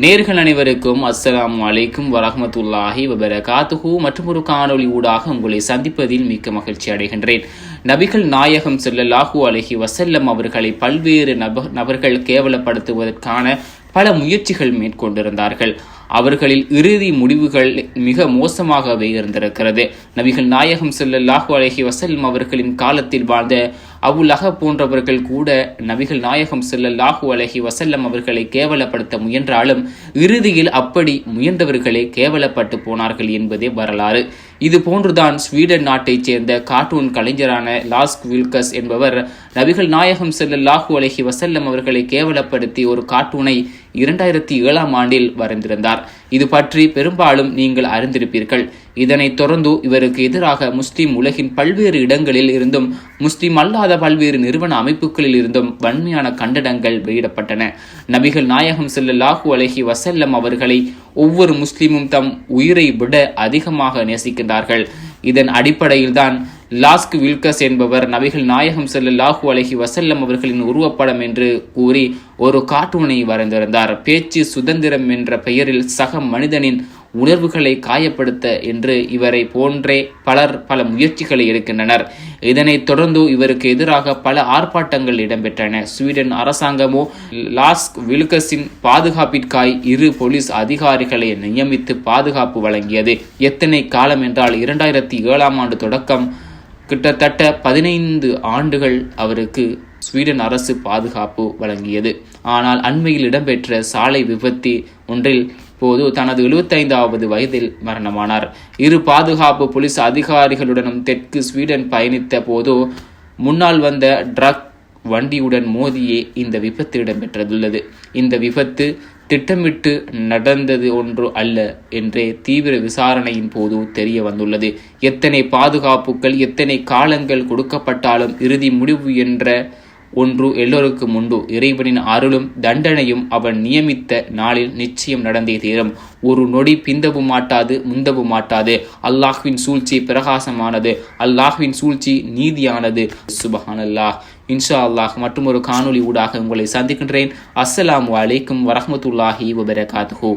நேர்கள் அனைவருக்கும் அஸ்ஸலாமு அலைக்கும் வரஹ்மத்துல்லாஹி வபரகாத்துஹு. மற்றும் ஒரு காணொளி ஊடாக உங்களை சந்திப்பதில் மிக்க மகிழ்ச்சி அடைகின்றேன். நபிகள் நாயகம் செல்லல்லாஹூ அலஹி வசல்லம் அவர்களை பல்வேறு நப நபர்கள் கேவலப்படுத்துவதற்கான பல முயற்சிகள் மேற்கொண்டிருந்தார்கள். அவர்களில் இறுதி முடிவுகள் மிக மோசமாகவே இருந்திருக்கிறது. நபிகள் நாயகம் ஸல்லல்லாஹு அலஹி வசல்லம் அவர்களின் காலத்தில் வாழ்ந்த அவுலக போன்றவர்கள் கூட நபிகள் நாயகம் செல்லல்லாஹு அலைஹி வசல்லம் அவர்களை கேவலப்படுத்த முயன்றாலும் இறுதியில் அப்படி முயன்றவர்களே கேவலப்பட்டு போனார்கள் என்பதே வரலாறு. இது போன்றுதான் ஸ்வீடன் நாட்டைச் சேர்ந்த கார்ட்டூன் கலைஞரான லாஸ்க் வில்கஸ் என்பவர் நபிகள் நாயகம் செல்லல்லாஹு அலஹி வசல்லம் அவர்களை கேவலப்படுத்தி ஒரு கார்ட்டூனை இரண்டாயிரத்தி ஏழாம் ஆண்டில் வரைந்திருந்தார். இது பற்றி பெரும்பாலும் நீங்கள் அறிந்திருப்பீர்கள். இதனைத் தொடர்ந்து இவருக்கு எதிராக முஸ்லிம் உலகின் பல்வேறு இடங்களில் இருந்தும் முஸ்லிம் அல்லாத பல்வேறு நிறுவன அமைப்புகளில் இருந்தும் வன்மையான கண்டனங்கள் வெளியிடப்பட்டன. நபிகள் நாயகம் செல்லல்லாஹு அலஹி வசல்லம் அவர்களை ஒவ்வொரு முஸ்லிமும் தம் உயிரை விட அதிகமாக நேசிக்கின்றார்கள். இதன் அடிப்படையில்தான் லாஸ்க் வில்கஸ் என்பவர் நபிகள் நாயகம் ஸல்லல்லாஹு அலைஹி வசல்லம் அவர்களின் உருவப்படம் என்று கூறி ஒரு கார்ட்டூனை வரைந்திருந்தார். பேச்சு சுதந்திரம் என்ற பெயரில் சக மனிதனின் உணர்வுகளை காயப்படுத்த என்று இவரை போன்றே பலர் பல முயற்சிகளை எடுக்கின்றனர். இதனைத் தொடர்ந்து இவருக்கு எதிராக பல ஆர்ப்பாட்டங்கள் இடம்பெற்றன. ஸ்வீடன் அரசாங்கமோ லாஸ்க் வில்கஸின் பாதுகாப்பிற்காய் இரு போலீஸ் அதிகாரிகளை நியமித்து பாதுகாப்பு வழங்கியது. எத்தனை காலம் என்றால் இரண்டாயிரத்தி ஏழாம் ஆண்டு தொடக்கம் கிட்டத்தட்ட பதினைந்து ஆண்டுகள் அவருக்கு ஸ்வீடன் அரசு பாதுகாப்பு வழங்கியது. ஆனால் அண்மையில் இடம்பெற்ற சாலை விபத்து ஒன்றில் போது தனது எழுபத்தைந்தாவது வயதில் மரணமானார். இரு பாதுகாப்பு போலீஸ் அதிகாரிகளுடனும் தெற்கு ஸ்வீடன் பயணித்த போதோ முன்னால் வந்த ட்ரக் வண்டியுடன் மோதியே இந்த விபத்து இடம்பெற்றதுள்ளது இந்த விபத்து திட்டமிட்டு நடந்தது ஒன்று அல்ல என்றே தீவிர விசாரணையின் போது தெரிய வந்துள்ளது. எத்தனை பாதுகாப்புகள் எத்தனை காலங்கள் கொடுக்கப்பட்டாலும் இறுதி முடிவு என்ற ஒன்று எல்லோருக்கும் உண்டு இறைவனின் அருளும் தண்டனையும் அவன் நியமித்த நாளில் நிச்சயம் நடந்தே தீரும். ஒரு நொடி பிந்தவும் மாட்டாது முந்தவும் மாட்டாது. அல்லாஹ்வின் சூழ்ச்சி பிரகாசமானது. அல்லாஹ்வின் சூழ்ச்சி நீதியானது. சுபஹானல்லாஹ். இன்ஷா அல்லாஹ் மற்றும் ஒரு காணொளி ஊடாக உங்களை சந்திக்கின்றேன். அஸ்ஸலாமு அலைக்கும் வரஹ்மத்துல்லாஹி வபரகாத்ஹூ